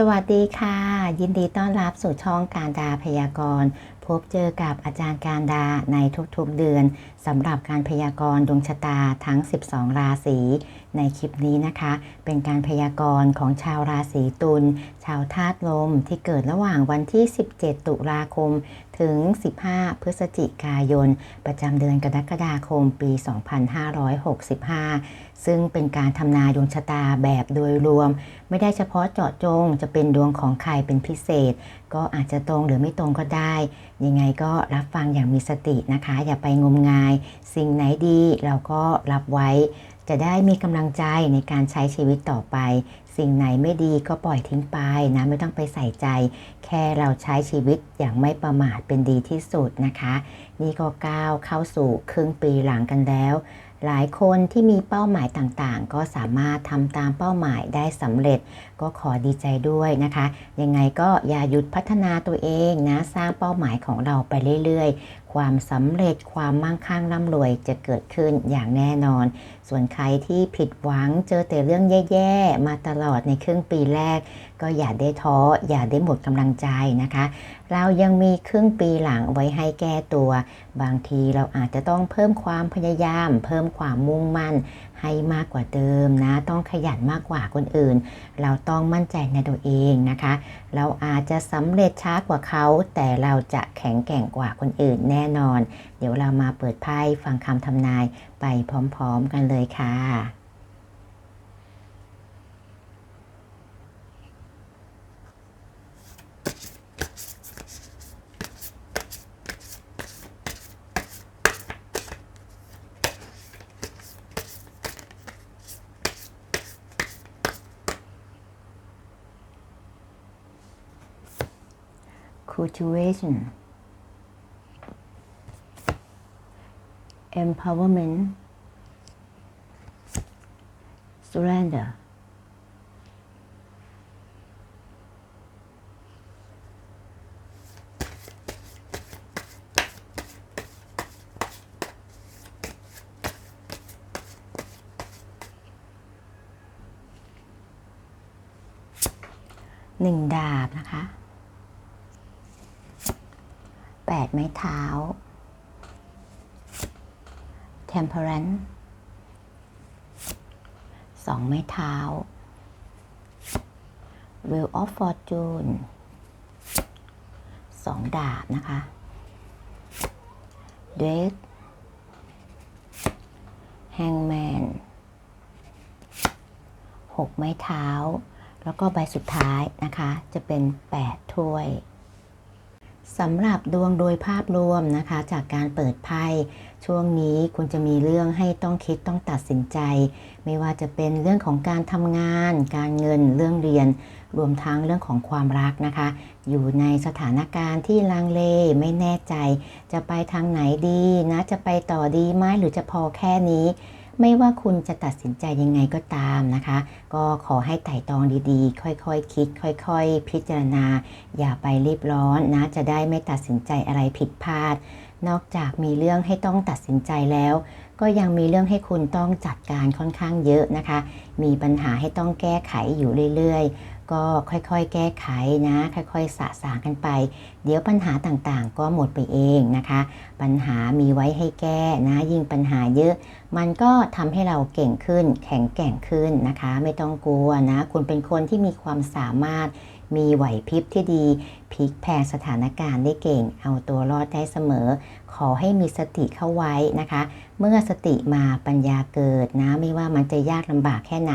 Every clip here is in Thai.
สวัสดีค่ะ ยินดีต้อนรับสู่ช่องการดาพยากรณ์ พบเจอกับอาจารย์การดาในทุกๆเดือนสำหรับการพยากรณ์ดวงชะตาทั้ง 12 ราศี ในคลิปนี้นะคะ เป็นการพยากรณ์ของชาวราศีตุล ชาวธาตุลมที่เกิดระหว่างวันที่ 17 ตุลาคม ถึง 15 พฤศจิกายน ประจำเดือนกรกฎาคมปี 2565 ซึ่งเป็นการทำนายดวงชะตาแบบโดยรวม ไม่ได้เฉพาะเจาะจงจะเป็นดวงของใครเป็นพิเศษ ก็อาจจะตรงหรือไม่ตรงก็ได้ ยังไงก็รับฟังอย่างมีสตินะคะ อย่าไปงมงาย สิ่งไหนดีเราก็รับไว้ จะได้มีกำลังใจในการใช้ชีวิตต่อไป สิ่งไหนไม่ดีก็ปล่อยทิ้งไปนะไม่ต้องไปใส่ใจ แค่เราใช้ชีวิตอย่างไม่ประมาทเป็นดีที่สุดนะคะ นี่ก็ก้าวเข้าสู่ครึ่งปีหลังกันแล้ว หลายคนที่มีเป้าหมายต่างๆ ก็สามารถทำตามเป้าหมายได้สำเร็จ ก็ขอดีใจด้วยนะคะ ยังไงก็อย่าหยุดพัฒนาตัวเองนะสร้างเป้าหมายของเราไปเรื่อยๆ ความสำเร็จความมั่งคั่งร่ำรวยจะเกิดขึ้นอย่างแน่นอน ส่วนใครที่ผิดหวังเจอแต่เรื่องแย่ๆ มาตลอดในครึ่งปีแรก ก็อย่าได้ท้ออย่าได้หมดกำลังใจนะคะ เรายังมีครึ่งปีหลังไว้ให้แก้ตัว บางทีเราอาจจะต้องเพิ่มความพยายาม เพิ่มความมุ่งมั่น ให้มากกว่าเดิมนะ ต้องขยันมากกว่าคนอื่น เราต้องมั่นใจในตัวเองนะคะ เราอาจจะสำเร็จช้ากว่าเขา แต่เราจะแข็งแกร่งกว่าคนอื่นแน่นอน เดี๋ยวเรามาเปิดไพ่ฟังคำทำนายไปพร้อมๆกันเลยค่ะ empowerment surrender หนึ่งดาบนะคะแปดไม้เท้า temperance สองไม้เท้า wheel of fortune สองดาบนะคะ death hangman หกไม้เท้า แล้วก็ใบสุดท้ายนะคะ จะเป็น 8 ถ้วยสำหรับดวงโดยภาพรวมนะคะ จากการเปิดไพ่ ช่วงนี้คุณจะมีเรื่องให้ต้องคิดต้องตัดสินใจ ไม่ว่าจะเป็นเรื่องของการทำงาน การเงินเรื่องเรียน รวมทั้งเรื่องของความรักนะคะ อยู่ในสถานการณ์ที่ลังเลไม่แน่ใจ จะไปทางไหนดีนะจะไปต่อดีไหมหรือจะพอแค่นี้ไม่ว่าคุณจะตัดสินใจยังไงก็ตามนะคะ ก็ขอให้ไต่ตองดีๆ ค่อยๆคคิด ค่อยๆ พิจารณา อย่าไปรีบร้อนนะ จะได้ไม่ตัดสินใจอะไรผิดพลาด นอกจากมีเรื่องให้ต้องตัดสินใจแล้ว ก็ยังมีเรื่องให้คุณต้องจัดการค่อนข้างเยอะนะคะ มีปัญหาให้ต้องแก้ไขอยู่เรื่อยๆ ก็ค่อยๆ แก้ไขนะ ค่อยๆ สะสางกันไป เดี๋ยวปัญหาต่างๆ ก็หมดไปเองนะคะ ปัญหามีไว้ให้แก้นะ ยิ่งปัญหาเยอะ มันก็ทำให้เราเก่งขึ้น แข็งแกร่งขึ้นนะคะ ไม่ต้องกลัวนะ คุณเป็นคนที่มีความสามารถ มีไหวพริบที่ดีพลิกแพลงสถานการณ์ได้เก่ง เอาตัวรอดได้เสมอ ขอให้มีสติเข้าไว้นะคะ เมื่อสติมาปัญญาเกิดนะ ไม่ว่ามันจะยากลำบากแค่ไหน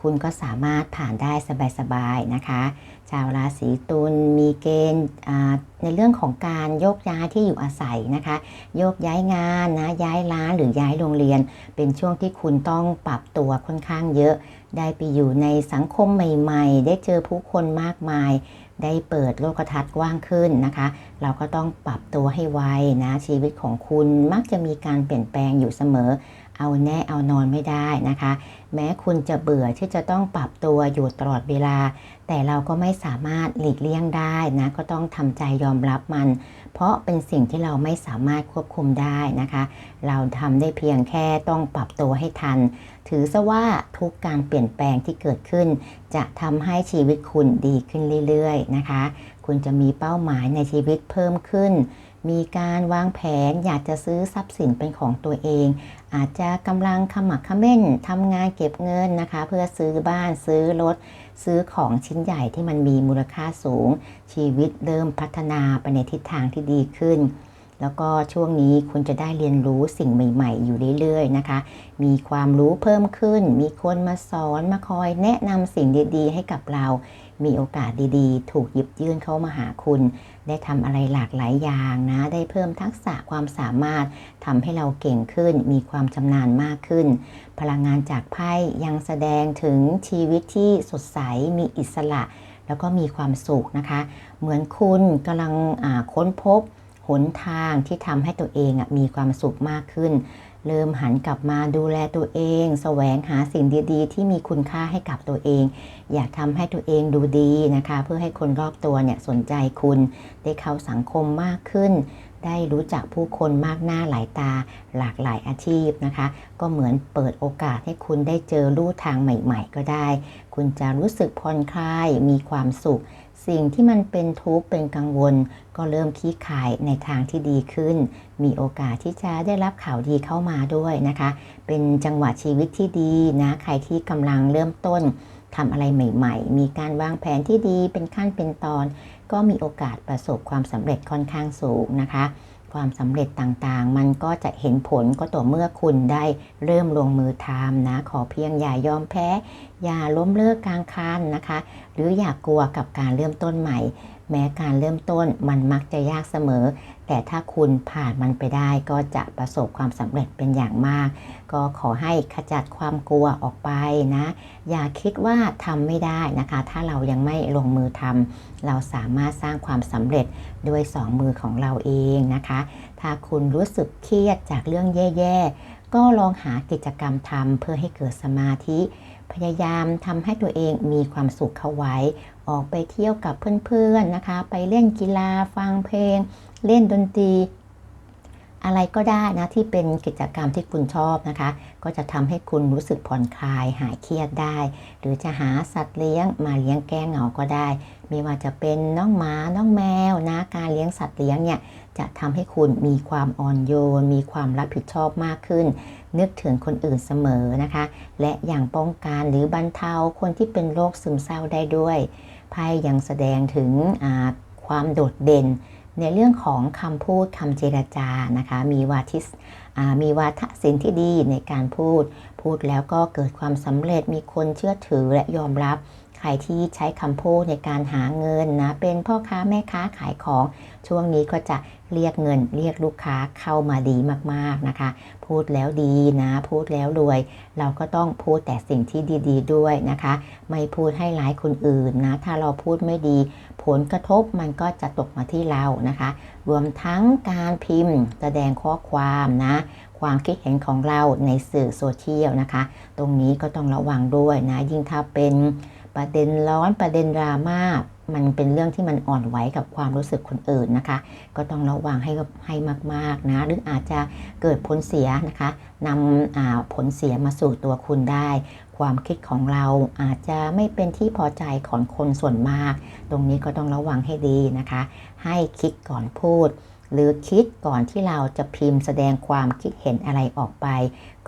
คุณก็สามารถผ่านได้สบายๆนะคะ ชาวราศีตุลมีเกณฑ์ในเรื่องของการโยกย้ายที่อยู่อาศัยนะคะ โยกย้ายงานนะย้ายร้านหรือย้ายโรงเรียน เป็นช่วงที่คุณต้องปรับตัวค่อนข้างเยอะ ได้ไปอยู่ในสังคมใหม่ ๆ ได้เจอผู้คนมากมาย ได้เปิดโลกทัศน์กว้างขึ้นนะคะ เราก็ต้องปรับตัวให้ไวนะชีวิตของคุณมักจะมีการเปลี่ยนแปลงอยู่เสมอเอาแน่เอานอนไม่ได้นะคะ แม้คุณจะเบื่อที่จะต้องปรับตัวอยู่ตลอดเวลา แต่เราก็ไม่สามารถหลีกเลี่ยงได้นะ ก็ต้องทำใจยอมรับมัน เพราะเป็นสิ่งที่เราไม่สามารถควบคุมได้นะคะ เราทำได้เพียงแค่ต้องปรับตัวให้ทัน ถือซะว่าทุกการเปลี่ยนแปลงที่เกิดขึ้น จะทำให้ชีวิตคุณดีขึ้นเรื่อยๆนะคะ คุณจะมีเป้าหมายในชีวิตเพิ่มขึ้นมีการวางแผนอยากจะซื้อทรัพย์สินเป็นของตัวเอง อาจจะกำลังขมักเขม้นทำงานเก็บเงินนะคะ เพื่อซื้อบ้านซื้อรถ ซื้อของชิ้นใหญ่ที่มันมีมูลค่าสูง ชีวิตเริ่มพัฒนาไปในทิศทางที่ดีขึ้น แล้วก็ช่วงนี้คุณจะได้เรียนรู้สิ่งใหม่ ๆ อยู่เรื่อยๆนะคะ มีความรู้เพิ่มขึ้น มีคนมาสอนมาคอยแนะนำสิ่งดีๆ ให้กับเรา มีโอกาสดีๆ ถูกหยิบยื่นเข้ามาหาคุณ ได้ทำอะไรหลากหลายอย่างนะ ได้เพิ่มทักษะความสามารถทำให้เราเก่งขึ้น มีความชำนาญมากขึ้น พลังงานจากไพ่ยังแสดงถึงชีวิตที่สดใส มีอิสระ แล้วก็มีความสุขนะคะ เหมือนคุณกำลังค้นพบ นทางที่ทำให้ตัวเองมีความสุขมากขึ้น เริ่มหันกลับมาดูแลตัวเอง แสวงหาสิ่งดีๆ ที่มีคุณค่าให้กับตัวเอง อยากทำให้ตัวเองดูดีนะคะ เพื่อให้คนรอบตัวเนี่ยสนใจคุณ ได้เข้าสังคมมากขึ้น ได้รู้จักผู้คนมากหน้าหลายตาหลากหลายอาชีพนะคะ ก็เหมือนเปิดโอกาสให้คุณได้เจอลู่ทางใหม่ๆ ก็ได้ คุณจะรู้สึกผ่อนคลายมีความสุข สิ่งที่มันเป็นทุกข์เป็นกังวล ก็เริ่มคลี่คลายในทางที่ดีขึ้น มีโอกาสที่จะได้รับข่าวดีเข้ามาด้วยนะคะ เป็นจังหวะชีวิตที่ดีนะใครที่กำลังเริ่มต้นทำอะไรใหม่ ๆ มีการวางแผนที่ดีเป็นขั้นเป็นตอน ก็มีโอกาสประสบความสำเร็จค่อนข้างสูงนะคะ ความสำเร็จต่างๆ มันก็จะเห็นผลก็ต่อเมื่อคุณได้เริ่มลงมือทำนะ ขอเพียงอย่ายอมแพ้ อย่าล้มเลิกกลางคันนะคะ หรืออย่ากกลัวกับการเริ่มต้นใหม่ แม้การเริ่มต้นมันมักจะยากเสมอ แต่ถ้าคุณผ่านมันไปได้ก็จะประสบความสำเร็จเป็นอย่างมาก ก็ขอให้ขจัดความกลัวออกไปนะ อย่าคิดว่าทำไม่ได้นะคะ ถ้าเรายังไม่ลงมือทำเราสามารถสร้างความสำเร็จด้วยสองมือของเราเองนะคะ ถ้าคุณรู้สึกเครียดจากเรื่องแย่ๆ ก็ลองหากิจกรรมทำเพื่อให้เกิดสมาธิพยายามทำให้ตัวเองมีความสุขเข้าไว้ ออกไปเที่ยวกับเพื่อนๆนะคะ ไปเล่นกีฬาฟังเพลง เล่นดนตรี อะไรก็ได้นะที่เป็นกิจกรรมที่คุณชอบนะคะ ก็จะทำให้คุณรู้สึกผ่อนคลายหายเครียดได้ หรือจะหาสัตว์เลี้ยงมาเลี้ยงแก้เหงาก็ได้ไม่ว่าจะเป็นน้องหมาน้องแมวนะการเลี้ยงสัตว์เลี้ยงเนี่ยจะทำให้คุณมีความอ่อนโยน มีความรับผิดชอบมากขึ้น นึกถึงคนอื่นเสมอนะคะ และอย่างป้องกันหรือบรรเทาคนที่เป็นโรคซึมเศร้าได้ด้วยไพ่ยังแสดงถึงความโดดเด่น ในเรื่องของคำพูดคำเจรจานะคะ มีวาทิสมีวาทศิลป์ที่ดีในการพูด พูดแล้วก็เกิดความสำเร็จมีคนเชื่อถือและยอมรับ ใครที่ใช้คำพูดในการหาเงินนะ เป็นพ่อค้าแม่ค้าขายของ ช่วงนี้ก็จะเรียกเงิน เรียกลูกค้าเข้ามาดีมากๆนะคะ พูดแล้วดีนะ พูดแล้วรวย เราก็ต้องพูดแต่สิ่งที่ดี ๆ ด้วยนะคะ ไม่พูดให้ร้ายคนอื่นนะ ถ้าเราพูดไม่ดี ผลกระทบมันก็จะตกมาที่เรานะคะ รวมทั้งการพิมพ์ แสดงข้อความนะความคิดเห็นของเราในสื่อโซเชียลนะคะ ตรงนี้ก็ต้องระวังด้วยนะ ยิ่งถ้าเป็น ประเด็นร้อนประเด็นดราม่ามันเป็นเรื่องที่มันอ่อนไหวกับความรู้สึกคนอื่นนะคะ ก็ต้องระวังให้ให้มากๆนะหรืออาจจะเกิดผลเสียนะคะนำผลเสียมาสู่ตัวคุณได้ ความคิดของเราอาจจะไม่เป็นที่พอใจของคนส่วนมาก ตรงนี้ก็ต้องระวังให้ดีนะคะ ให้คิดก่อนพูด หรือคิดก่อนที่เราจะพิมพ์แสดงความคิดเห็นอะไรออกไป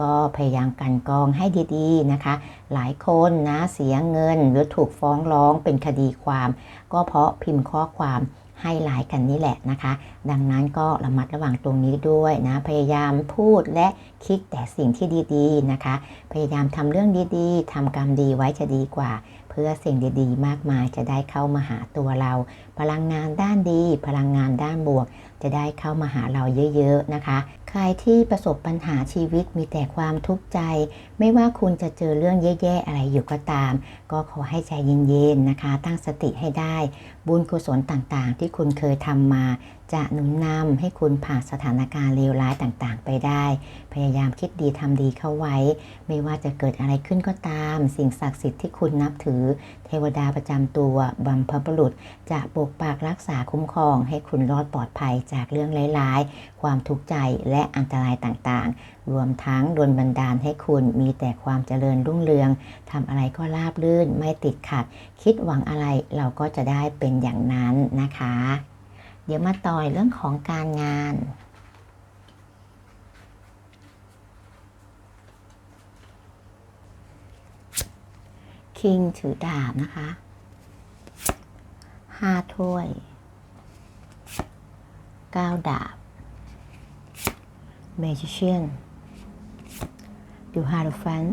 ก็พยายามกันกรองให้ดีๆนะคะ หลายคนนะเสียเงินหรือถูกฟ้องร้องเป็นคดีความ ก็เพราะพิมพ์ข้อความให้หลายกันนี่แหละนะคะ ดังนั้นก็ระมัดระวังตรงนี้ด้วยนะ พยายามพูดและคิดแต่สิ่งที่ดีๆนะคะ พยายามทำเรื่องดีๆทำกรรมดีไว้จะดีกว่า เพื่อสิ่งดีๆ มากมายจะได้เข้ามาหาตัวเรา พลังงานด้านดี พลังงานด้านบวก จะได้เข้ามาหาเราเยอะๆนะคะ ใครที่ประสบปัญหาชีวิตมีแต่ความทุกข์ใจ ไม่ว่าคุณจะเจอเรื่องแย่ๆอะไรอยู่ก็ตาม ก็ขอให้ใจเย็นๆนะคะ ตั้งสติให้ได้ บุญกุศลต่างๆ ที่คุณเคยทำมา จะหนุนนำให้คุณผ่านสถานการณ์เลวร้ายต่างๆ ไปได้ พยายามคิดดีทำดีเข้าไว้ ไม่ว่าจะเกิดอะไรขึ้นก็ตาม สิ่งศักดิ์สิทธิ์ที่คุณนับถือ เทวดาประจำตัวบัมพบุรุษ จะปกปักรักษาคุ้มครอง ให้คุณรอดปลอดภัยจากเรื่องร้ายๆ ความทุกข์ใจและอันตรายต่างๆ รวมทั้งดลบันดาลให้คุณมีแต่ความเจริญรุ่งเรืองทำอะไรก็ราบรื่นไม่ติดขัด คิดหวังอะไรเราก็จะได้เป็นอย่างนั้นนะคะ เดี๋ยวมาต่อยเรื่องของการงาน คิงถือดาบนะคะห้าถ้วยเก้าดาบ Magician ดูฮาร์ฟัน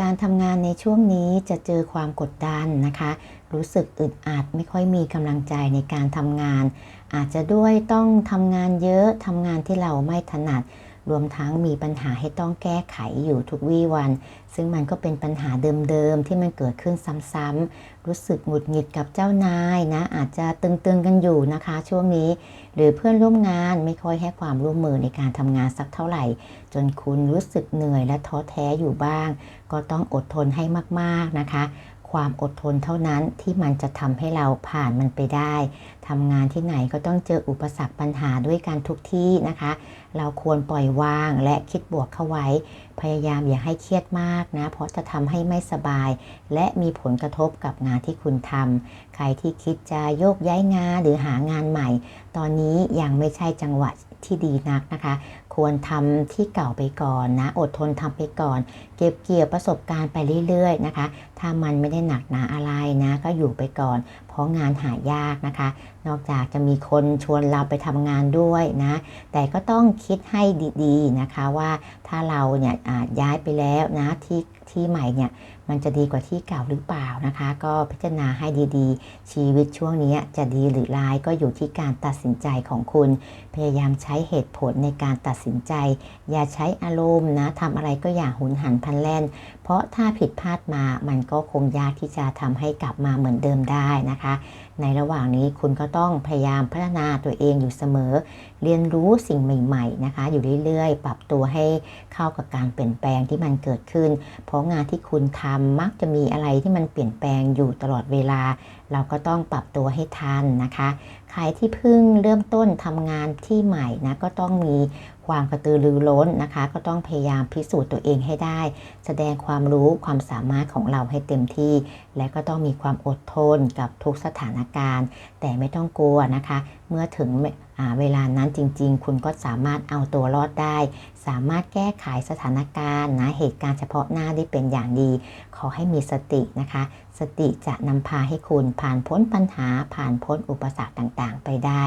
การทำงานในช่วงนี้จะเจอความกดดันนะคะ รู้สึกอึดอัดไม่ค่อยมีกำลังใจในการทำงาน อาจจะด้วยต้องทำงานเยอะทำงานที่เราไม่ถนัด รวมทั้งมีปัญหาให้ต้องแก้ไขอยู่ทุกวี่วัน ซึ่งมันก็เป็นปัญหาเดิมๆที่มันเกิดขึ้นซ้ำๆรู้สึกหงุดหงิดกับเจ้านายนะ อาจจะตึงๆกันอยู่นะคะ ช่วงนี้ หรือเพื่อนร่วมงานไม่ค่อยให้ความร่วมมือในการทำงานสักเท่าไหร่ จนคุณรู้สึกเหนื่อยและท้อแท้อยู่บ้าง ก็ต้องอดทนให้มากๆนะคะ ความอดทนเท่านั้นที่มันจะทำให้เราผ่านมันไปได้ทำงานที่ไหนก็ต้องเจออุปสรรคปัญหาด้วยกันทุกที่นะคะ เราควรปล่อยวางและคิดบวกเข้าไว้ พยายามอย่าให้เครียดมากนะ เพราะจะทำให้ไม่สบาย และมีผลกระทบกับงานที่คุณทำใครที่คิดจะโยกย้ายงานหรือหางานใหม่ ตอนนี้ยังไม่ใช่จังหวะที่ดีนักนะคะ ควรทำที่เก่าไปก่อนนะ อดทนทำไปก่อน เก็บเกี่ยวประสบการณ์ไปเรื่อยๆนะคะ ถ้ามันไม่ได้หนักหนาอะไรนะ ก็อยู่ไปก่อน เพราะงานหายากนะคะ นอกจากจะมีคนชวนเราไปทำงานด้วยนะ แต่ก็ต้องคิดให้ดีๆนะคะว่าถ้าเราเนี่ยย้ายไปแล้วนะที่ที่ใหม่เนี่ย มันจะดีกว่าที่เก่าหรือเปล่านะคะ ก็พิจารณาให้ดีๆ ชีวิตช่วงนี้จะดีหรือร้ายก็อยู่ที่การตัดสินใจของคุณ พยายามใช้เหตุผลในการตัดสินใจ อย่าใช้อารมณ์นะทำอะไรก็อย่าหุนหันพลันแล่น เพราะถ้าผิดพลาดมามันก็คงยากที่จะทำให้กลับมาเหมือนเดิมได้นะคะ ในระหว่างนี้คุณก็ต้องพยายามพัฒนาตัวเองอยู่เสมอ เรียนรู้สิ่งใหม่ ๆ นะคะ อยู่เรื่อยๆ ปรับตัวให้เข้ากับการเปลี่ยนแปลงที่มันเกิดขึ้น เพราะงานที่คุณทำมักจะมีอะไรที่มันเปลี่ยนแปลงอยู่ตลอดเวลา เราก็ต้องปรับตัวให้ทันนะคะ ใครที่เพิ่งเริ่มต้นทำงานที่ใหม่นะก็ต้องมี ความกระตือรือร้นนะคะ ก็ต้องพยายามพิสูจน์ตัวเองให้ได้ แสดงความรู้ความสามารถของเราให้เต็มที่ และก็ต้องมีความอดทนกับทุกสถานการณ์ แต่ไม่ต้องกลัวนะคะ เมื่อถึงเวลานั้นจริง ๆ คุณก็สามารถเอาตัวรอดได้ สามารถแก้ไขสถานการณ์นะเหตุการณ์เฉพาะหน้าได้เป็นอย่างดี ขอให้มีสตินะคะ สติจะนำพาให้คุณผ่านพ้นปัญหาผ่านพ้นอุปสรรคต่างๆ ไปได้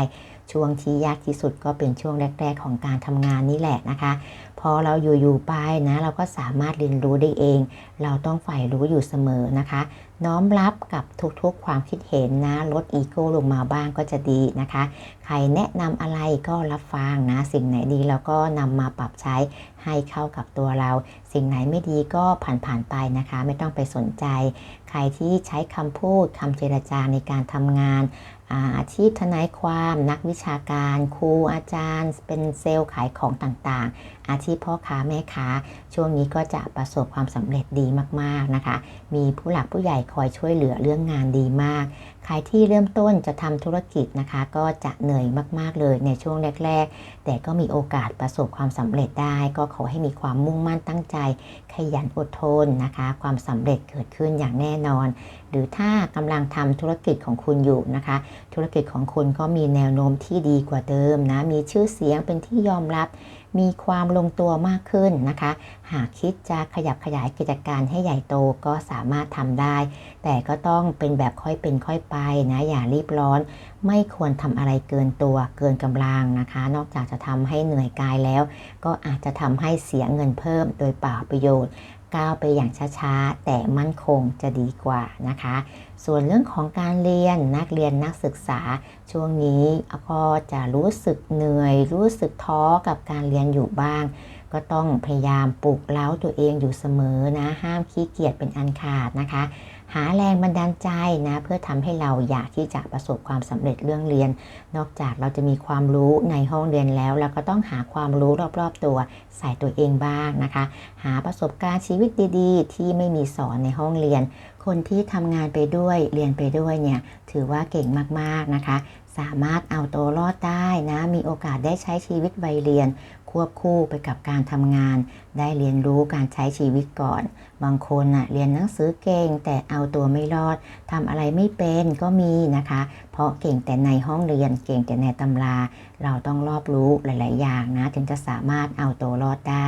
ช่วงที่ยากที่สุดก็เป็นช่วงแรก ๆ ของการทำงานนี่แหละนะคะ พอเราอยู่ๆไปนะ เราก็สามารถเรียนรู้ได้เอง เราต้องใฝ่รู้อยู่เสมอนะคะ น้อมรับกับทุกๆความคิดเห็นนะ ลดอีโก้ลงมาบ้างก็จะดีนะคะ ใครแนะนำอะไรก็รับฟังนะ สิ่งไหนดีเราก็นำมาปรับใช้ให้เข้ากับตัวเรา สิ่งไหนไม่ดีก็ผ่านๆไปนะคะ ไม่ต้องไปสนใจ ใครที่ใช้คำพูดคำเจรจาในการทำงาน อาชีพทนายความนักวิชาการ ครูอาจารย์ เป็นเซลล์ขายของต่างๆ อาชีพพ่อค้าแม่ค้า ช่วงนี้ก็จะประสบความสำเร็จดีมากๆนะคะ มีผู้หลักผู้ใหญ่คอยช่วยเหลือเรื่องงานดีมาก ใครที่เริ่มต้นจะทำธุรกิจนะคะ ก็จะเหนื่อยมากๆเลยในช่วงแรก ๆ แต่ก็มีโอกาสประสบความสำเร็จได้ ก็ขอให้มีความมุ่งมั่นตั้งใจ ขยันอดทนนะคะ ความสำเร็จเกิดขึ้นอย่างแน่นอน หรือถ้ากำลังทำธุรกิจของคุณอยู่นะคะ ธุรกิจของคุณก็มีแนวโน้มที่ดีกว่าเดิมนะ มีชื่อเสียงเป็นที่ยอมรับ มีความลงตัวมากขึ้นนะคะ หากคิดจะขยับขยายกิจการให้ใหญ่โตก็สามารถทำได้ แต่ก็ต้องเป็นแบบค่อยเป็นค่อยไปนะอย่ารีบร้อน ไม่ควรทำอะไรเกินตัวเกินกำลังนะคะ นอกจากจะทำให้เหนื่อยกายแล้ว ก็อาจจะทำให้เสียเงินเพิ่มโดยเปล่าประโยชน์ ก้าวไปอย่างช้าๆ แต่มั่นคงจะดีกว่านะคะ ส่วนเรื่องของการเรียนนักเรียนนักศึกษา ช่วงนี้ก็จะรู้สึกเหนื่อย รู้สึกท้อกับการเรียนอยู่บ้าง ก็ต้องพยายามปลุกเล้าตัวเองอยู่เสมอนะ ห้ามขี้เกียจเป็นอันขาดนะคะ หาแรงบันดาลใจนะเพื่อทำให้เราอยากที่จะประสบความสำเร็จเรื่องเรียน นอกจากเราจะมีความรู้ในห้องเรียนแล้ว เราก็ต้องหาความรู้รอบๆตัวใส่ตัวเองบ้างนะคะ หาประสบการณ์ชีวิตดีๆ ที่ไม่มีสอนในห้องเรียน คนที่ทำงานไปด้วยเรียนไปด้วยเนี่ยถือว่าเก่งมากๆนะคะ สามารถเอาตัวรอดได้นะมีโอกาสได้ใช้ชีวิตวัยเรียน ควบคู่ไปกับการทำงาน ได้เรียนรู้การใช้ชีวิตก่อน บางคนน่ะเรียนหนังสือเก่งแต่เอาตัวไม่รอดทำอะไรไม่เป็นก็มีนะคะ เพราะเก่งแต่ในห้องเรียนเก่งแต่ในตำรา เราต้องรอบรู้หลาย ๆ อย่างนะถึงจะสามารถเอาตัวรอดได้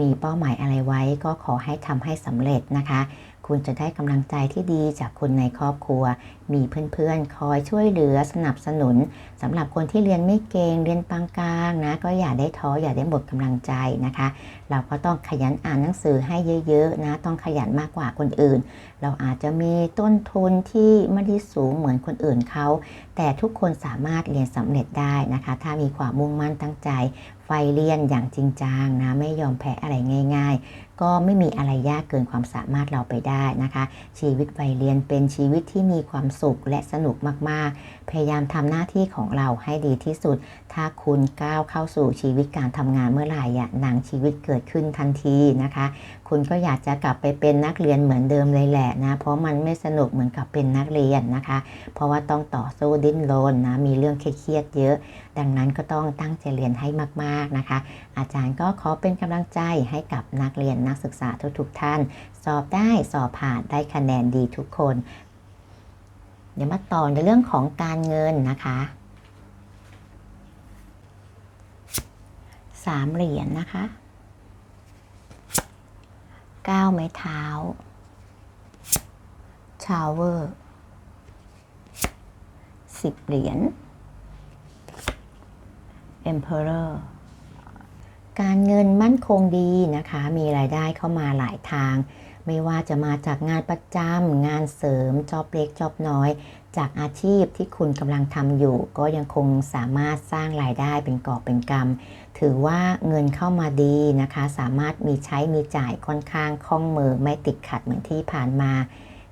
มีเป้าหมายอะไรไว้ก็ขอให้ทำให้สำเร็จนะคะ คุณจะได้กำลังใจที่ดีจากคนในครอบครัว มีเพื่อนๆ คอยช่วยเหลือสนับสนุนสำหรับคนที่เรียนไม่เก่งเรียนปานกลางนะ ก็อย่าได้ท้ออย่าได้หมดกำลังใจนะคะ เราก็ต้องขยันอ่านหนังสือให้เยอะๆนะต้องขยันมากกว่าคนอื่น เราอาจจะมีต้นทุนที่ไม่ได้สูงเหมือนคนอื่นเขาแต่ทุกคนสามารถเรียนสำเร็จได้นะคะ ถ้ามีความมุ่งมั่นตั้งใจ ไฟเรียนอย่างจริงจังนะไม่ยอมแพ้อะไรง่าย ๆ ก็ไม่มีอะไรยากเกินความสามารถเราไปได้นะคะ ชีวิตวัยเรียนเป็นชีวิตที่มีความสุขและสนุกมากๆ พยายามทำหน้าที่ของเราให้ดีที่สุด ถ้าคุณก้าวเข้าสู่ชีวิตการทำงานเมื่อไหร่อะหนังชีวิตเกิดขึ้นทันทีนะคะ คุณก็อยากจะกลับไปเป็นนักเรียนเหมือนเดิมเลยแหละนะเพราะมันไม่สนุกเหมือนกับเป็นนักเรียนนะคะ เพราะว่าต้องต่อสู้ดิ้นรนนะมีเรื่องเครียดเยอะ ดังนั้นก็ต้องตั้งใจเรียนให้มากๆนะคะ อาจารย์ก็ขอเป็นกำลังใจให้กับนักเรียนนักศึกษาทุกๆท่าน สอบได้สอบผ่านได้คะแนนดีทุกคน เดี๋ยวมาต่อในเรื่องของการเงินนะคะสามเหรียญนะคะเก้าไม้เท้า ชาวเวอร์สิบเหรียญ Emperor การเงินมั่นคงดีนะคะ มีรายได้เข้ามาหลายทาง ไม่ว่าจะมาจากงานประจำงานเสริมจอบเล็กจอบน้อย จากอาชีพที่คุณกำลังทำอยู่ ก็ยังคงสามารถสร้างรายได้เป็นกอบเป็นกำถือว่าเงินเข้ามาดีนะคะ สามารถมีใช้มีจ่ายค่อนข้างคล่องมือไม่ติดขัดเหมือนที่ผ่านมา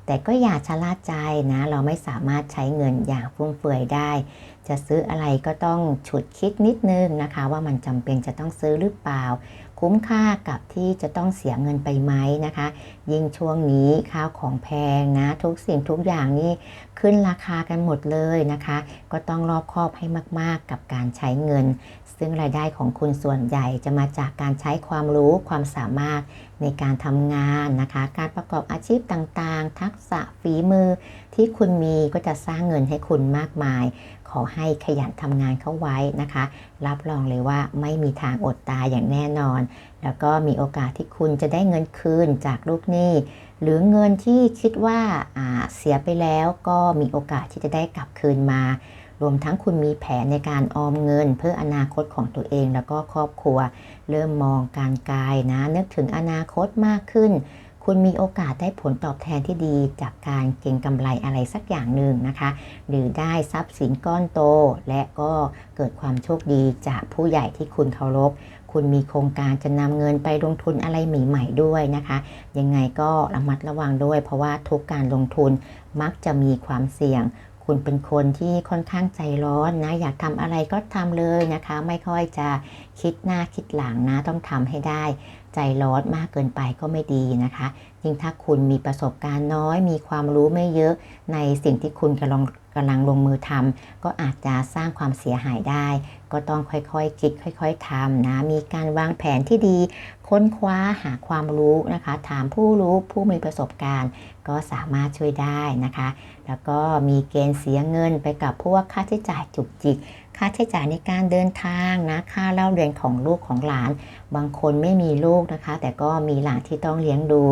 แต่ก็อย่าชะล่าใจนะ เราไม่สามารถใช้เงินอย่างฟุ่มเฟือยได้ จะซื้ออะไรก็ต้องฉุดคิดนิดนึงนะคะ ว่ามันจำเป็นจะต้องซื้อหรือเปล่า คุ้มค่ากับที่จะต้องเสียเงินไปไหมนะคะ ยิ่งช่วงนี้ข้าวของแพงนะ ทุกสิ่งทุกอย่างนี่ขึ้นราคากันหมดเลยนะคะ ก็ต้องรอบคอบให้มาก ๆ กับการใช้เงิน ซึ่งรายได้ของคุณส่วนใหญ่จะมาจากการใช้ความรู้ความสามารถในการทำงานนะคะ การประกอบอาชีพต่างๆ ทักษะฝีมือที่คุณมีก็จะสร้างเงินให้คุณมากมาย อให้ขยันทำงานเข้าไว้นะคะ รับรองเลยว่าไม่มีทางอดตายอย่างแน่นอน แล้วก็มีโอกาสที่คุณจะได้เงินคืนจากลูกหนี้ หรือเงินที่คิดว่าเสียไปแล้วก็มีโอกาสที่จะได้กลับคืนมารวมทั้งคุณมีแผนในการออมเงิน เพื่ออนาคตของตัวเองแล้วก็ครอบครัว เริ่มมองการไกลนะนึกถึงอนาคตมากขึ้น คุณมีโอกาสได้ผลตอบแทนที่ดีจากการเก็งกำไรอะไรสักอย่างหนึ่งนะคะ หรือได้ทรัพย์สินก้อนโต และก็เกิดความโชคดีจากผู้ใหญ่ที่คุณเคารพ คุณมีโครงการจะนำเงินไปลงทุนอะไรใหม่ๆด้วยนะคะ ยังไงก็ระมัดระวังด้วย เพราะว่าทุกการลงทุนมักจะมีความเสี่ยงคุณเป็นคนที่ค่อนข้างใจร้อนนะ อยากทำอะไรก็ทำเลยนะคะ ไม่ค่อยจะคิดหน้าคิดหลังนะ ต้องทำให้ได้ ใจร้อนมากเกินไปก็ไม่ดีนะคะยิ่งถ้าคุณมีประสบการณ์น้อย มีความรู้ไม่เยอะในสิ่งที่คุณกำลังกำลังลงมือทำก็อาจจะสร้างความเสียหายได้ ก็ต้องค่อยๆคิดค่อย ๆทำนะมีการวางแผนที่ดี ค้นคว้าหาความรู้นะคะ ถามผู้รู้ผู้มีประสบการณ์ ก็สามารถช่วยได้นะคะ แล้วก็มีเกณฑ์เสียเงินไปกับพวกค่าใช้จ่ายจุกจิก ค่าใช้จ่ายในการเดินทางนะค่าเล่าเรียนของลูกของหลาน บางคนไม่มีลูกนะคะ แต่ก็มีหลานที่ต้องเลี้ยงดู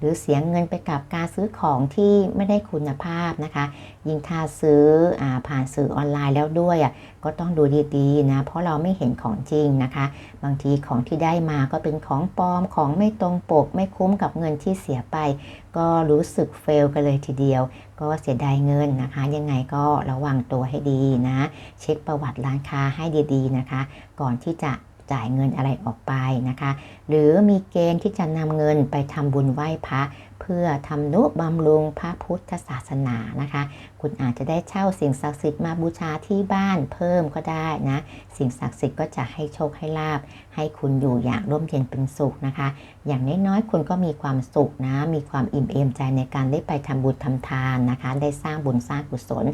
หรือเสียเงินไปกับการซื้อของที่ไม่ได้คุณภาพนะคะ ยิ่งถ้าซื้ออผ่านสื่อออนไลน์แล้วด้วยอะก็ต้องดูดีๆนะ เพราะเราไม่เห็นของจริงนะคะ บางทีของที่ได้มาก็เป็นของปลอมของไม่ตรงปก ไม่คุ้มกับเงินที่เสียไป ก็รู้สึกเฟลกันเลยทีเดียว ก็เสียดายเงินนะคะ ยังไงก็ระวังตัวให้ดีนะ เช็คประวัติร้านค้าให้ดีๆนะคะ ก่อนที่จะ จ่ายเงินอะไรออกไปนะคะ หรือมีเกณฑ์ที่จะนำเงินไปทำบุญไหว้พระ เพื่อทำนุบำรุงพระพุทธศาสนานะคะ คุณอาจจะได้เช่าสิ่งศักดิ์สิทธิ์มาบูชาที่บ้านเพิ่มก็ได้นะ สิ่งศักดิ์สิทธิ์ก็จะให้โชคให้ลาบ ให้คุณอยู่อย่างร่มเย็นเป็นสุขนะคะ อย่างน้อยๆคุณก็มีความสุขนะ มีความอิ่มเอมใจในการได้ไปทำบุญทำทานนะคะ ได้สร้างบุญสร้างกุศล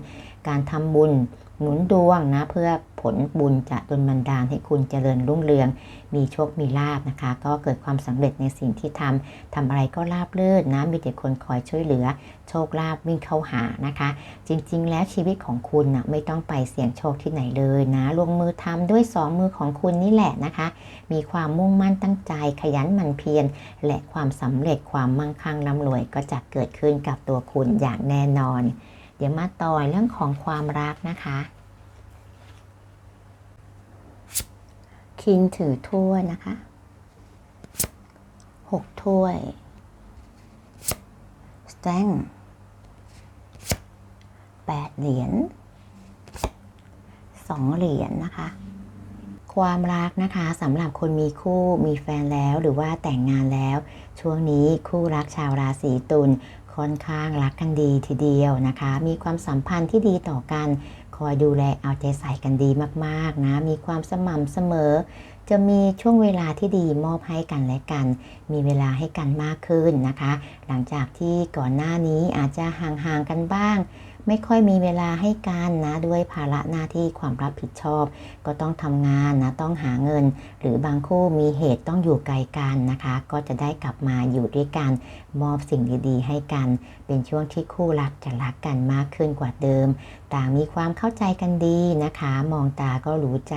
การทำบุญ หนุนดวงนะเพื่อผลบุญจะดลบันดาลให้คุณเจริญรุ่งเรือง มีโชคมีลาบนะคะ ก็เกิดความสำเร็จในสิ่งที่ทำทำอะไรก็ราบรื่นนะมีแต่คนคอยช่วยเหลือ โชคลาภวิ่งเข้าหานะคะ จริง ๆ แล้วชีวิตของคุณนะไม่ต้องไปเสี่ยงโชคที่ไหนเลยนะลงมือทำด้วยสองมือของคุณนี่แหละนะคะ มีความมุ่งมั่นตั้งใจขยันหมั่นเพียรและความสำเร็จความมั่งคั่งร่ำรวยก็จะเกิดขึ้นกับตัวคุณอย่างแน่นอน เดี๋ยวมาต่อยเรื่องของความรักนะคะ คิงถือถ้วยนะคะหกถ้วยสแตงแปดเหรียญสองเหรียญนะคะ ความรักนะคะสำหรับคนมีคู่มีแฟนแล้วหรือว่าแต่งงานแล้ว ช่วงนี้คู่รักชาวราศีตุล ค่อนข้างรักกันดีทีเดียวนะคะ มีความสัมพันธ์ที่ดีต่อกัน คอยดูแลเอาใจใส่กันดีมากๆนะ มีความสม่ำเสมอ จะมีช่วงเวลาที่ดีมอบให้กันและกัน มีเวลาให้กันมากขึ้นนะคะหลังจากที่ก่อนหน้านี้อาจจะห่างๆกันบ้าง ไม่ค่อยมีเวลาให้กันนะด้วยภาระหน้าที่ความรับผิดชอบ ก็ต้องทำงานนะต้องหาเงิน หรือบางคู่มีเหตุต้องอยู่ไกลกันนะคะ ก็จะได้กลับมาอยู่ด้วยกันมอบสิ่งดีๆ ให้กัน เป็นช่วงที่คู่รักจะรักกันมากขึ้นกว่าเดิม ต่างมีความเข้าใจกันดีนะคะ มองตาก็รู้ใจ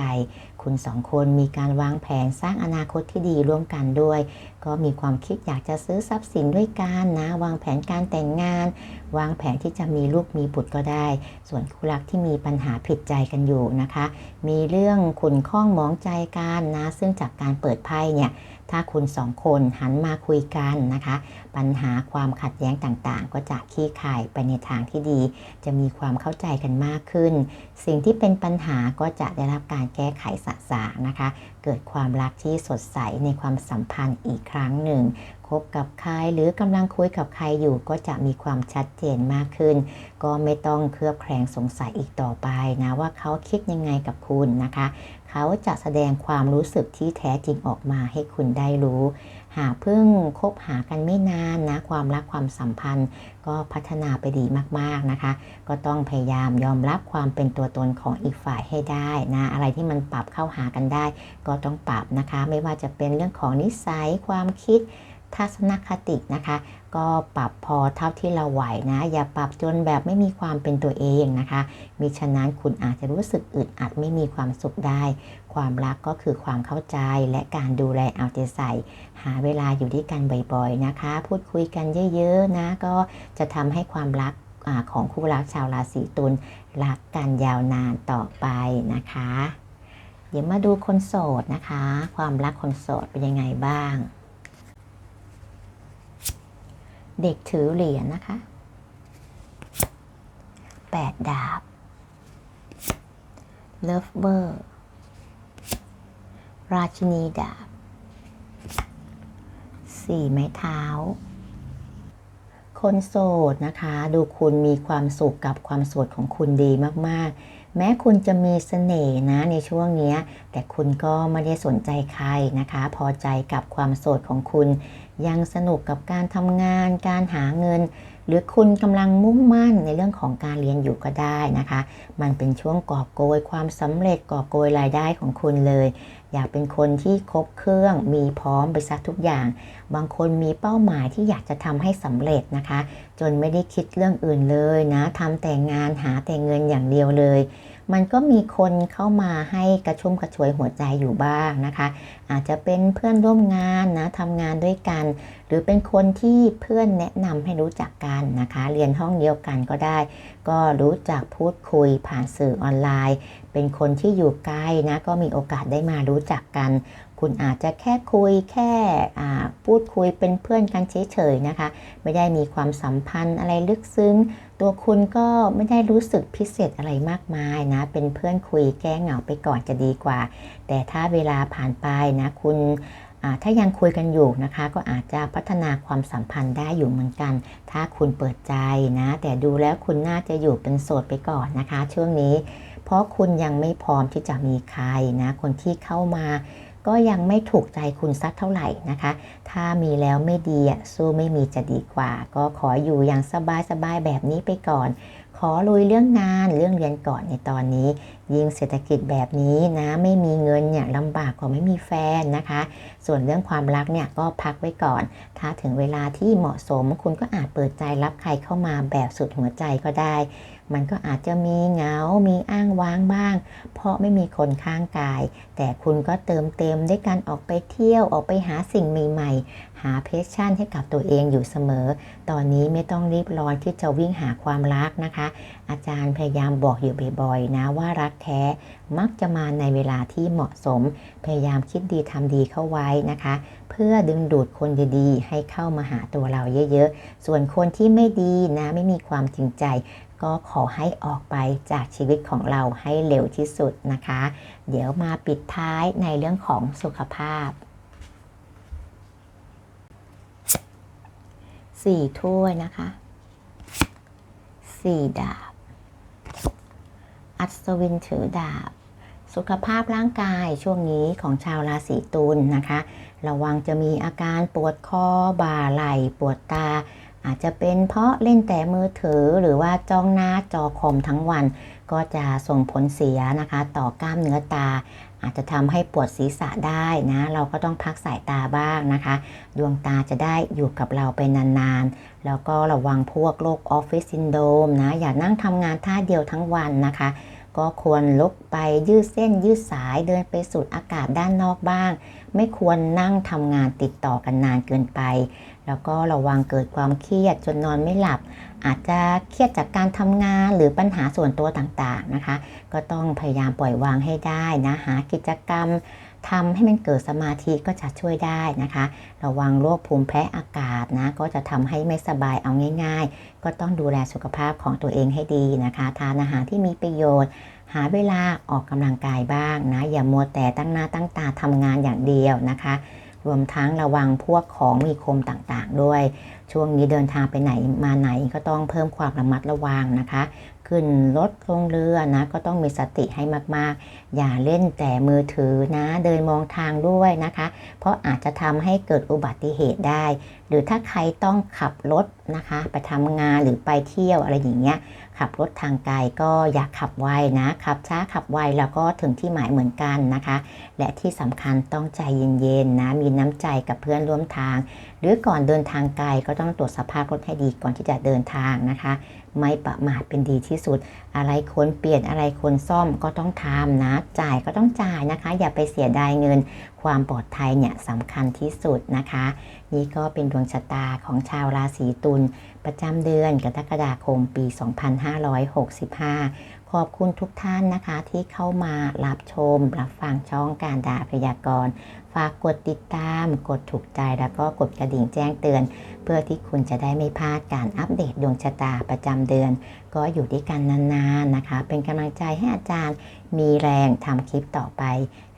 คุณสองคนมีการวางแผนสร้างอนาคตที่ดีร่วมกันด้วย ก็มีความคิดอยากจะซื้อทรัพย์สินด้วยกันนะ วางแผนการแต่งงาน วางแผนที่จะมีลูกมีบุตรก็ได้ ส่วนคู่รักที่มีปัญหาผิดใจกันอยู่นะคะ มีเรื่องขุนข้องมองใจกันนะ ซึ่งจากการเปิดไพ่เนี่ย ถ้าคุณสองคนหันมาคุยกันนะคะ ปัญหาความขัดแย้งต่างๆ ก็จะคลี่คลายไปในทางที่ดี จะมีความเข้าใจกันมากขึ้น สิ่งที่เป็นปัญหาก็จะได้รับการแก้ไขสะสางนะคะ เกิดความรักที่สดใสในความสัมพันธ์อีกครั้งหนึ่ง คบกับใครหรือกำลังคุยกับใครอยู่ก็จะมีความชัดเจนมากขึ้น ก็ไม่ต้องเคลือบแคลงสงสัยอีกต่อไปนะว่าเขาคิดยังไงกับคุณนะคะ เขาจะแสดงความรู้สึกที่แท้จริงออกมาให้คุณได้รู้ หากเพิ่งคบหากันไม่นานนะความรักความสัมพันธ์ ก็พัฒนาไปดีมากๆนะคะ ก็ต้องพยายามยอมรับความเป็นตัวตนของอีกฝ่ายให้ได้นะอะไรที่มันปรับเข้าหากันได้ ก็ต้องปรับนะคะ ไม่ว่าจะเป็นเรื่องของนิสัยความคิด ทัศนคตินะคะ ก็ปรับพอเท่าที่เราไหวนะ อย่าปรับจนแบบไม่มีความเป็นตัวเองนะคะมิฉะนั้นคุณอาจจะรู้สึกอึดอัดไม่มีความสุขได้ ความรักก็คือความเข้าใจและการดูแลเอาใจใส่ หาเวลาอยู่ด้วยกันบ่อยๆนะคะ พูดคุยกันเยอะๆนะ ก็จะทำให้ความรักอของคู่รักชาวราศีตุลรักกันยาวนานต่อไปนะคะ เดี๋ยวมาดูคนโสดนะคะ ความรักคนโสดเป็นยังไงบ้าง เด็กถือเหรียญนะคะแปดดาบ เลิฟเบอร์ ราชินีดาบ สี่ไม้เท้า คนโสดนะคะ ดูคุณมีความสุขกับความโสดของคุณดีมาก ๆแม้คุณจะมีเสน่ห์นะในช่วงนี้ แต่คุณก็ไม่ได้สนใจใครนะคะ พอใจกับความโสดของคุณ ยังสนุกกับการทำงาน การหาเงิน หรือคุณกำลังมุ่งมั่นในเรื่องของการเรียนอยู่ก็ได้นะคะ มันเป็นช่วงกอบโกยความสำเร็จกอบโกยรายได้ของคุณเลย อยากเป็นคนที่ครบเครื่องมีพร้อมไปซะทุกอย่าง บางคนมีเป้าหมายที่อยากจะทำให้สำเร็จนะคะ จนไม่ได้คิดเรื่องอื่นเลยนะทำแต่งานหาแต่เงินอย่างเดียวเลย มันก็มีคนเข้ามาให้กระชุ่มกระชวยหัวใจอยู่บ้างนะคะ อาจจะเป็นเพื่อนร่วมงานนะทำงานด้วยกัน หรือเป็นคนที่เพื่อนแนะนำให้รู้จักกันนะคะ เรียนห้องเดียวกันก็ได้ ก็รู้จักพูดคุยผ่านสื่อออนไลน์ เป็นคนที่อยู่ไกล้นะก็มีโอกาสได้มารู้จักกันคุณอาจจะแค่คุยแค่พูดคุยเป็นเพื่อนกันเฉยๆนะคะ ไม่ได้มีความสัมพันธ์อะไรลึกซึ้ง ตัวคุณก็ไม่ได้รู้สึกพิเศษอะไรมากมายนะ เป็นเพื่อนคุยแก้เหงาไปก่อนจะดีกว่า แต่ถ้าเวลาผ่านไปนะ คุณถ้ายังคุยกันอยู่นะคะ ก็อาจจะพัฒนาความสัมพันธ์ได้อยู่เหมือนกัน ถ้าคุณเปิดใจนะ แต่ดูแล้วคุณน่าจะอยู่เป็นโสดไปก่อนนะคะ ช่วงนี้ เพราะคุณยังไม่พร้อมที่จะมีใครนะ คนที่เข้ามา ก็ยังไม่ถูกใจคุณสักเท่าไหร่นะคะ ถ้ามีแล้วไม่ดีอะสู้ไม่มีจะดีกว่า ก็ขออยู่อย่างสบายๆแบบนี้ไปก่อนขอลุยเรื่องงานเรื่องเรียนก่อนในตอนนี้ ยิ่งเศรษฐกิจแบบนี้นะไม่มีเงินเนี่ยลำบากกว่าไม่มีแฟนนะคะ ส่วนเรื่องความรักเนี่ยก็พักไว้ก่อน ถ้าถึงเวลาที่เหมาะสมคุณก็อาจเปิดใจรับใครเข้ามาแบบสุดหัวใจก็ได้ มันก็อาจจะมีเหงา มีอ้างว้างบ้าง เพราะไม่มีคนข้างกาย แต่คุณก็เติมเต็มด้วยการออกไปเที่ยวออกไปหาสิ่งใหม่ๆ หาเพชชั่นให้กับตัวเองอยู่เสมอ ตอนนี้ไม่ต้องรีบร้อนที่จะวิ่งหาความรักนะคะ อาจารย์พยายามบอกอยู่บ่อยๆนะว่ารักแท้มักจะมาในเวลาที่เหมาะสม พยายามคิดดีทำดีเข้าไว้นะคะ เพื่อดึงดูดคนดีๆ ให้เข้ามาหาตัวเราเยอะๆ ส่วนคนที่ไม่ดีนะไม่มีความจริงใจก็ขอให้ออกไปจากชีวิตของเราให้เร็วที่สุดนะคะ เดี๋ยวมาปิดท้ายในเรื่องของสุขภาพ สี่ถ้วยนะคะสี่ดาบ อัศวินถือดาบ สุขภาพร่างกายช่วงนี้ของชาวราศีตุลนะคะ ระวังจะมีอาการปวดคอบ่าไหล่ปวดตา อาจจะเป็นเพราะเล่นแต่มือถือหรือว่าจ้องหน้าจอคอมทั้งวัน ก็จะส่งผลเสียนะคะ ต่อกล้ามเนื้อตา อาจจะทำให้ปวดศีรษะได้นะ เราก็ต้องพักสายตาบ้างนะคะ ดวงตาจะได้อยู่กับเราไปนานๆ แล้วก็ระวังพวกโรคออฟฟิศซินโดมนะ อย่านั่งทำงานท่าเดียวทั้งวันนะคะ ก็ควรลุกไปยืดเส้นยืดสายเดินไปสูดอากาศด้านนอกบ้าง ไม่ควรนั่งทำงานติดต่อกันนานเกินไป แล้วก็ระวังเกิดความเครียดจนนอนไม่หลับ อาจจะเครียดจากการทำงานหรือปัญหาส่วนตัวต่างๆนะคะ ก็ต้องพยายามปล่อยวางให้ได้นะหากิจกรรมทำให้มันเกิดสมาธิก็จะช่วยได้นะคะ ระวังโรคภูมิแพ้อากาศนะ ก็จะทำให้ไม่สบายเอาง่าย ๆ ก็ต้องดูแลสุขภาพของตัวเองให้ดีนะคะ ทานอาหารที่มีประโยชน์ หาเวลาออกกำลังกายบ้างนะ อย่ามัวแต่ตั้งหน้าตั้งตาทำงานอย่างเดียวนะคะ รวมทั้งระวังพวกของมีคมต่างๆ ด้วย ช่วงนี้เดินทางไปไหนมาไหนก็ต้องเพิ่มความระมัดระวังนะคะ ขึ้นรถลงเรือนะ ก็ต้องมีสติให้มากๆ อย่าเล่นแต่มือถือนะ เดินมองทางด้วยนะคะ เพราะอาจจะทำให้เกิดอุบัติเหตุได้ หรือถ้าใครต้องขับรถนะคะ ไปทำงานหรือไปเที่ยวอะไรอย่างเงี้ยขับรถทางไกลก็อย่าขับไวนะขับช้าขับไวแล้วก็ถึงที่หมายเหมือนกันนะคะ และที่สำคัญต้องใจเย็นๆนะมีน้ำใจกับเพื่อนร่วมทาง หรือก่อนเดินทางไกลก็ต้องตรวจสภาพรถให้ดีก่อนที่จะเดินทางนะคะ ไม่ประมาทเป็นดีที่สุด อะไรควรเปลี่ยนอะไรควรซ่อมก็ต้องทำนะ จ่ายก็ต้องจ่ายนะคะ อย่าไปเสียดายเงิน ความปลอดภัยเนี่ยสำคัญที่สุดนะคะ นี่ก็เป็นดวงชะตาของชาวราศีตุลประจำเดือนกรกฎาคมปี 2565 ขอบคุณทุกท่านนะคะที่เข้ามารับชม รับฟังช่องการดาพยากรณ์ ฝากกดติดตาม กดถูกใจแล้วก็กดกระดิ่งแจ้งเตือน เพื่อที่คุณจะได้ไม่พลาดการอัปเดตดวงชะตาประจำเดือน ก็อยู่ด้วยกันนานๆนะคะ เป็นกำลังใจให้อาจารย์มีแรงทำคลิปต่อไป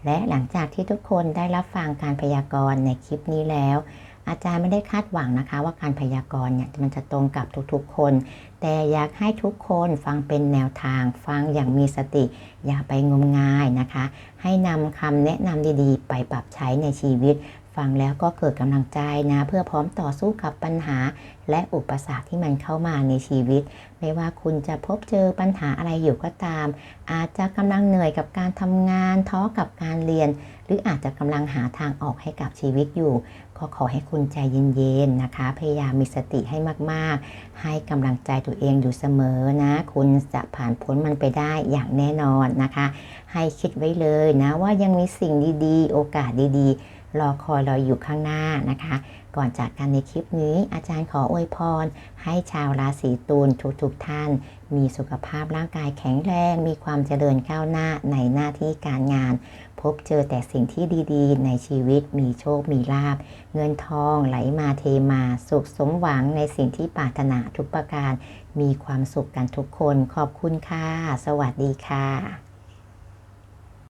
และหลังจากที่ทุกคนได้รับฟังการพยากรณ์ในคลิปนี้แล้วอาจารย์ไม่ได้คาดหวังนะคะ ว่าการพยากรณ์เนี่ยมันจะตรงกับทุกๆคน แต่อยากให้ทุกคนฟังเป็นแนวทางฟังอย่างมีสติ อย่าไปงมงายนะคะ ให้นำคำแนะนำดีๆ ไปปรับใช้ในชีวิต ฟังแล้วก็เกิดกำลังใจนะ เพื่อพร้อมต่อสู้กับปัญหา และอุปสรรคที่มันเข้ามาในชีวิต ไม่ว่าคุณจะพบเจอปัญหาอะไรอยู่ก็ตาม อาจจะกำลังเหนื่อยกับการทำงานท้อกับการเรียน หรืออาจจะกำลังหาทางออกให้กับชีวิตอยู่ ก็ขอให้คุณใจเย็นๆนะคะ พยายามมีสติให้มากๆ ให้กำลังใจตัวเองอยู่เสมอนะ คุณจะผ่านพ้นมันไปได้อย่างแน่นอนนะคะ ให้คิดไว้เลยนะว่ายังมีสิ่งดีๆ โอกาสดีๆ รอคอยเราอยู่ข้างหน้านะคะ ก่อนจากกันในคลิปนี้ อาจารย์ขออวยพร ให้ชาวราศีตุลทุกๆท่าน มีสุขภาพร่างกายแข็งแรง มีความเจริญก้าวหน้าในหน้าที่การงาน พบเจอแต่สิ่งที่ดีๆ ในชีวิตมีโชคมีลาบ เงินทองไหลมาเทมา สุขสมหวังในสิ่งที่ปรารถนาทุกประการ มีความสุขกันทุกคนขอบคุณค่ะ สวัสดีค่ะ